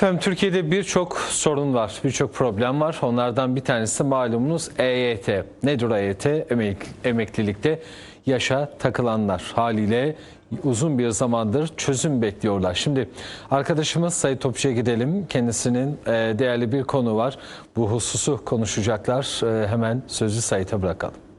Efendim Türkiye'de birçok sorun var, birçok problem var. Onlardan bir tanesi malumunuz EYT. Nedir EYT? Emek, emeklilikte yaşa takılanlar haliyle uzun bir zamandır çözüm bekliyorlar. Şimdi arkadaşımız Sayit Topçu'ya gidelim. Kendisinin e, değerli bir konu var. Bu hususu konuşacaklar. E, hemen sözü Sayit'e bırakalım.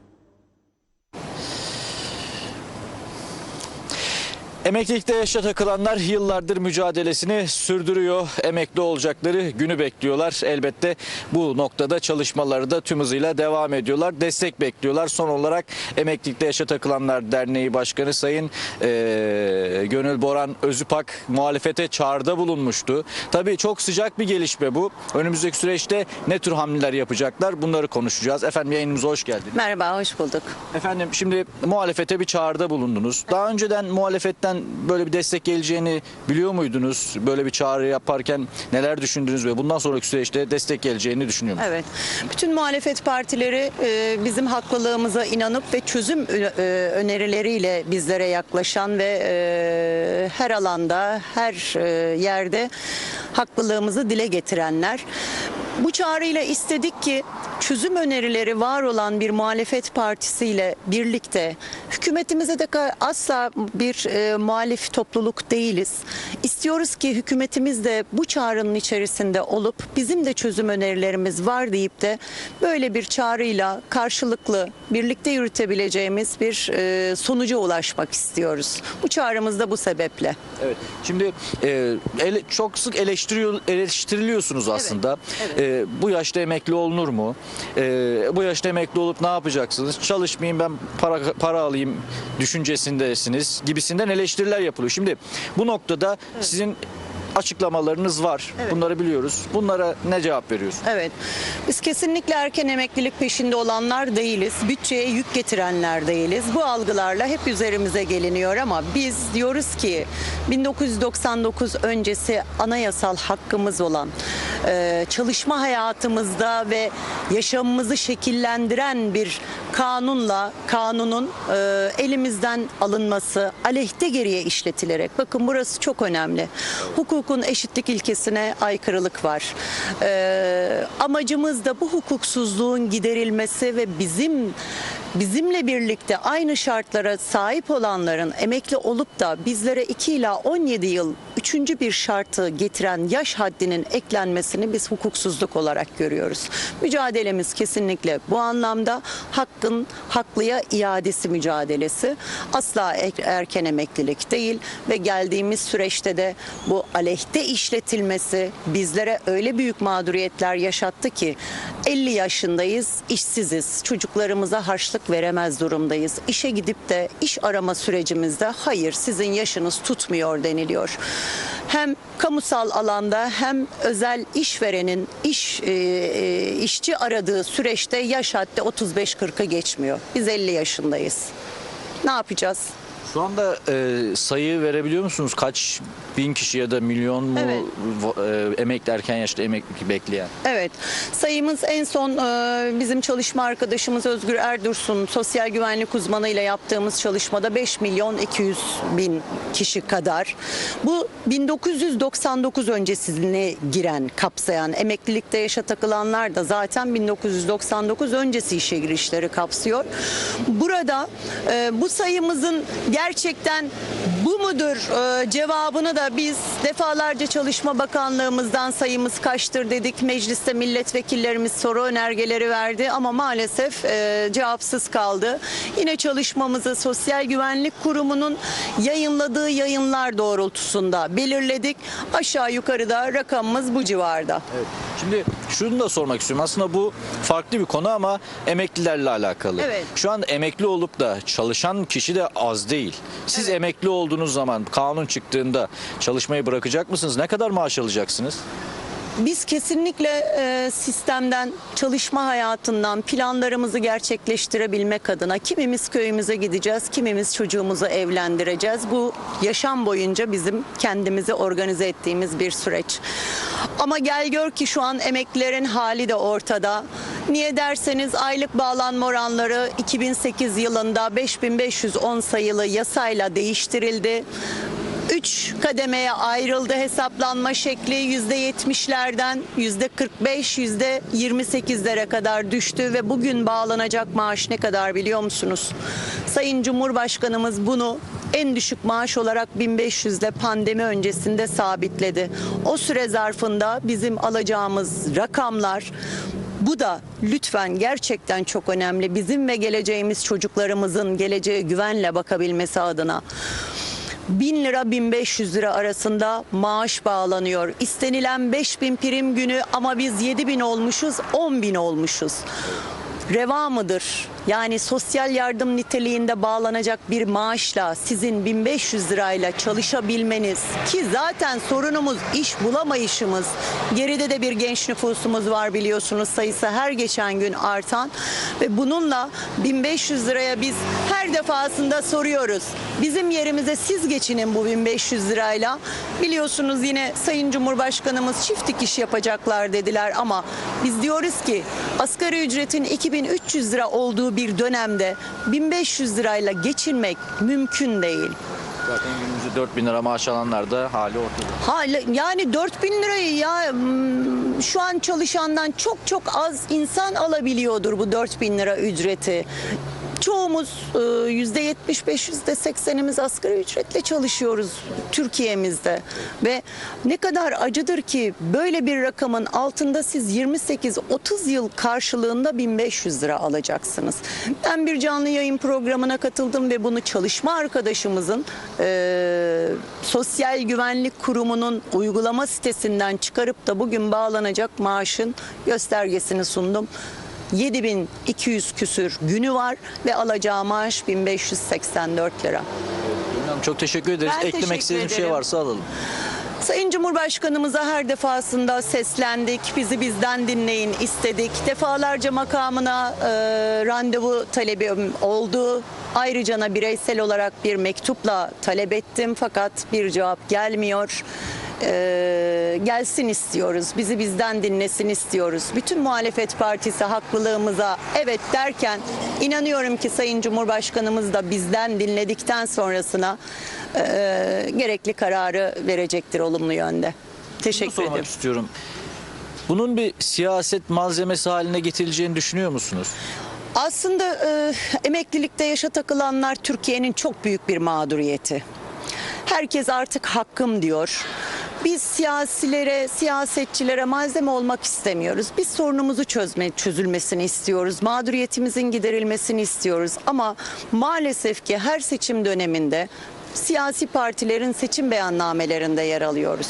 Emeklilikte yaşa takılanlar yıllardır mücadelesini sürdürüyor. Emekli olacakları günü bekliyorlar. Elbette bu noktada çalışmaları da tüm hızıyla devam ediyorlar. Destek bekliyorlar. Son olarak Emeklilikte Yaşa Takılanlar Derneği Başkanı Sayın eee, Gönül Boran Özüpak muhalefete çağrıda bulunmuştu. Tabii çok sıcak bir gelişme bu. Önümüzdeki süreçte ne tür hamleler yapacaklar bunları konuşacağız. Efendim yayınımıza hoş geldiniz. Merhaba, hoş bulduk. Efendim şimdi muhalefete bir çağrıda bulundunuz. Daha önceden muhalefetten böyle bir destek geleceğini biliyor muydunuz? Böyle bir çağrı yaparken neler düşündünüz ve bundan sonraki süreçte destek geleceğini düşünüyor musunuz? Evet, bütün muhalefet partileri e, bizim haklılığımıza inanıp ve çözüm e, önerileriyle bizlere yaklaşan ve e, her alanda, her yerde haklılığımızı dile getirenler. Bu çağrıyla istedik ki çözüm önerileri var olan bir muhalefet partisiyle birlikte hükümetimize de asla bir e, muhalif topluluk değiliz. İstiyoruz ki hükümetimiz de bu çağrının içerisinde olup bizim de çözüm önerilerimiz var deyip de böyle bir çağrıyla karşılıklı birlikte yürütebileceğimiz bir e, sonuca ulaşmak istiyoruz. Bu çağrımız da bu sebeple. Evet. Şimdi e, ele- çok sık eleştiriyor eleştiriliyorsunuz aslında. E, bu yaşta emekli olunur mu? E, bu yaşta emekli olup ne yapacaksınız? Çalışmayayım ben para para alayım düşüncesindesiniz gibisinden eleştiriler yapılıyor. Şimdi bu noktada sizin açıklamalarınız var. Evet. Bunları biliyoruz. Bunlara ne cevap veriyorsunuz? Evet. Biz kesinlikle erken emeklilik peşinde olanlar değiliz. Bütçeye yük getirenler değiliz. Bu algılarla hep üzerimize geliniyor ama biz diyoruz ki 1999 öncesi anayasal hakkımız olan çalışma hayatımızda ve yaşamımızı şekillendiren bir kanunla kanunun e, elimizden alınması aleyhte geriye işletilerek bakın burası çok önemli. Hukukun eşitlik ilkesine aykırılık var. E, amacımız da bu hukuksuzluğun giderilmesi ve bizim bizimle birlikte aynı şartlara sahip olanların emekli olup da bizlere 2 ila 17 yıl üçüncü bir şartı getiren yaş haddinin eklenmesini biz hukuksuzluk olarak görüyoruz. Mücadelemiz kesinlikle bu anlamda hakkın haklıya iadesi mücadelesi. Asla er- erken emeklilik değil ve geldiğimiz süreçte de bu aleyhte işletilmesi bizlere öyle büyük mağduriyetler yaşattı ki 50 yaşındayız, işsiziz. Çocuklarımıza harçlık veremez durumdayız. İşe gidip de iş arama sürecimizde hayır sizin yaşınız tutmuyor deniliyor. Hem kamusal alanda hem özel işverenin iş e, e, işçi aradığı süreçte yaş haddi 35-40'ı geçmiyor. Biz 50 yaşındayız. Ne yapacağız? Şu anda e, sayı verebiliyor musunuz? Kaç bin kişi ya da milyon mu Evet. e, emekli erken yaşta emekli bekleyen? Evet. Sayımız en son e, bizim çalışma arkadaşımız Özgür Erdursun sosyal güvenlik uzmanı ile yaptığımız çalışmada 5 milyon 200 bin kişi kadar. Bu 1999 öncesine giren, kapsayan emeklilikte yaşa takılanlar da zaten 1999 öncesi işe girişleri kapsıyor. Burada e, bu sayımızın gerçekten bu mudur e, cevabını da biz defalarca Çalışma Bakanlığımızdan sayımız kaçtır dedik. Mecliste milletvekillerimiz soru önergeleri verdi ama maalesef e, cevapsız kaldı. Yine çalışmamızı Sosyal Güvenlik Kurumu'nun yayınladığı yayınlar doğrultusunda belirledik. Aşağı yukarıda rakamımız bu civarda. Evet. Şimdi şunu da sormak istiyorum. Aslında bu farklı bir konu ama emeklilerle alakalı. Evet. Şu an emekli olup da çalışan kişi de az değil. Siz emekli olduğunuz zaman kanun çıktığında çalışmayı bırakacak mısınız? Ne kadar maaş alacaksınız? Biz kesinlikle e, sistemden, çalışma hayatından planlarımızı gerçekleştirebilmek adına kimimiz köyümüze gideceğiz, kimimiz çocuğumuzu evlendireceğiz. Bu yaşam boyunca bizim kendimizi organize ettiğimiz bir süreç. Ama gel gör ki şu an emeklilerin hali de ortada. Niye derseniz aylık bağlanma oranları 2008 yılında 5510 sayılı yasayla değiştirildi. Üç kademeye ayrıldı hesaplanma şekli yüzde yetmişlerden yüzde 45 yüzde 28'lere kadar düştü ve bugün bağlanacak maaş ne kadar biliyor musunuz? Sayın Cumhurbaşkanımız bunu en düşük maaş olarak 1500 ile pandemi öncesinde sabitledi. O süre zarfında bizim alacağımız rakamlar bu da lütfen gerçekten çok önemli. Bizim ve geleceğimiz çocuklarımızın geleceğe güvenle bakabilmesi adına. 1000 lira 1500 lira arasında maaş bağlanıyor. İstenilen 5000 prim günü ama biz 7000 olmuşuz 10.000 olmuşuz. Reva mıdır? Yani sosyal yardım niteliğinde bağlanacak bir maaşla sizin 1500 lirayla çalışabilmeniz ki zaten sorunumuz iş bulamayışımız. Geride de bir genç nüfusumuz var biliyorsunuz sayısı her geçen gün artan ve bununla 1500 liraya biz her defasında soruyoruz. Bizim yerimize siz geçinin bu 1500 lirayla. Biliyorsunuz yine Sayın Cumhurbaşkanımız çift dikiş yapacaklar dediler ama biz diyoruz ki asgari ücretin 2300 lira olduğu bir dönemde 1500 lirayla geçinmek mümkün değil. Zaten günümüzde 4000 lira maaş alanlar da hali ortada. Hala yani 4000 lirayı ya hmm, şu an çalışandan çok çok az insan alabiliyordur bu 4000 lira ücreti. Çoğumuz e, %75 %80'imiz asgari ücretle çalışıyoruz Türkiye'mizde ve ne kadar acıdır ki böyle bir rakamın altında siz 28-30 yıl karşılığında 1500 lira alacaksınız. Ben bir canlı yayın programına katıldım ve bunu çalışma arkadaşımızın e, Sosyal Güvenlik Kurumu'nun uygulama sitesinden çıkarıp da bugün bağlanacak maaşın göstergesini sundum. 7200 küsür günü var ve alacağı maaş 1584 lira. Hanım çok teşekkür ederiz. Ben Eklemek istediğiniz bir şey varsa alalım. Sayın Cumhurbaşkanımıza her defasında seslendik, bizi bizden dinleyin istedik. Defalarca makamına e, randevu talebim oldu. Ayrıca bireysel olarak bir mektupla talep ettim fakat bir cevap gelmiyor. E, gelsin istiyoruz, bizi bizden dinlesin istiyoruz. Bütün muhalefet partisi haklılığımıza evet derken inanıyorum ki Sayın Cumhurbaşkanımız da bizden dinledikten sonrasına e, gerekli kararı verecektir olumlu yönde. Teşekkür sormak ederim. istiyorum. Bunun bir siyaset malzemesi haline getirileceğini düşünüyor musunuz? Aslında e, emeklilikte yaşa takılanlar Türkiye'nin çok büyük bir mağduriyeti. Herkes artık hakkım diyor. Biz siyasilere, siyasetçilere malzeme olmak istemiyoruz. Biz sorunumuzu çözme, çözülmesini istiyoruz. Mağduriyetimizin giderilmesini istiyoruz. Ama maalesef ki her seçim döneminde siyasi partilerin seçim beyannamelerinde yer alıyoruz.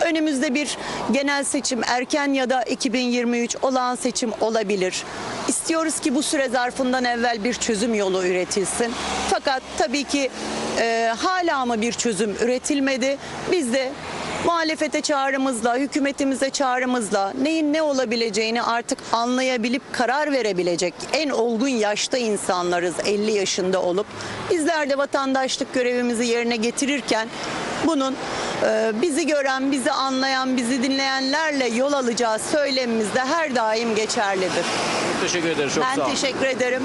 Önümüzde bir genel seçim erken ya da 2023 olağan seçim olabilir. İstiyoruz ki bu süre zarfından evvel bir çözüm yolu üretilsin. Fakat tabii ki e, hala mı bir çözüm üretilmedi? Biz de muhalefete çağrımızla, hükümetimize çağrımızla neyin ne olabileceğini artık anlayabilip karar verebilecek en olgun yaşta insanlarız 50 yaşında olup bizler de vatandaşlık görevimizi yerine getirirken bunun e, bizi gören, bizi anlayan, bizi dinleyenlerle yol alacağı söylemimizde her daim geçerlidir. Çok teşekkür ederiz. Çok sağ Ben olun. teşekkür ederim.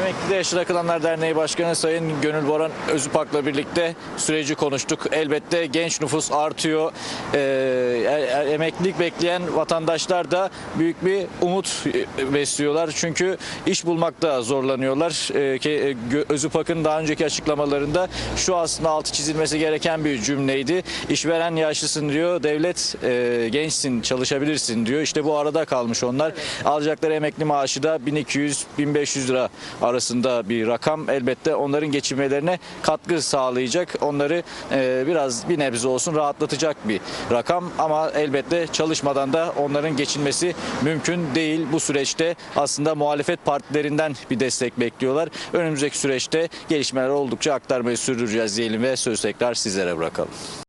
Emekli'de Yaşlı Takılanlar Derneği Başkanı Sayın Gönül Boran Özüpak'la birlikte süreci konuştuk. Elbette genç nüfus artıyor. Ee, e- e- emeklilik bekleyen vatandaşlar da büyük bir umut e, besliyorlar. Çünkü iş bulmakta zorlanıyorlar. Ee, ki, e, Gö- Özüpak'ın daha önceki açıklamalarında şu aslında altı çizilmesi gereken bir cümleydi. İşveren yaşlısın diyor, devlet e, gençsin, çalışabilirsin diyor. İşte bu arada kalmış onlar. Alacakları emekli maaşı da 1200-1500 lira arasında bir rakam. Elbette onların geçinmelerine katkı sağlayacak. Onları e, biraz bir nebze olsun rahatlatacak bir rakam. Ama elbette çalışmadan da onların geçinmesi mümkün değil. Bu süreçte aslında muhalefet partilerinden bir destek bekliyorlar. Önümüzdeki süreçte gelişmeler oldukça aktarmayı sürdüreceğiz diyelim ve söz tekrar sizlere bırakalım.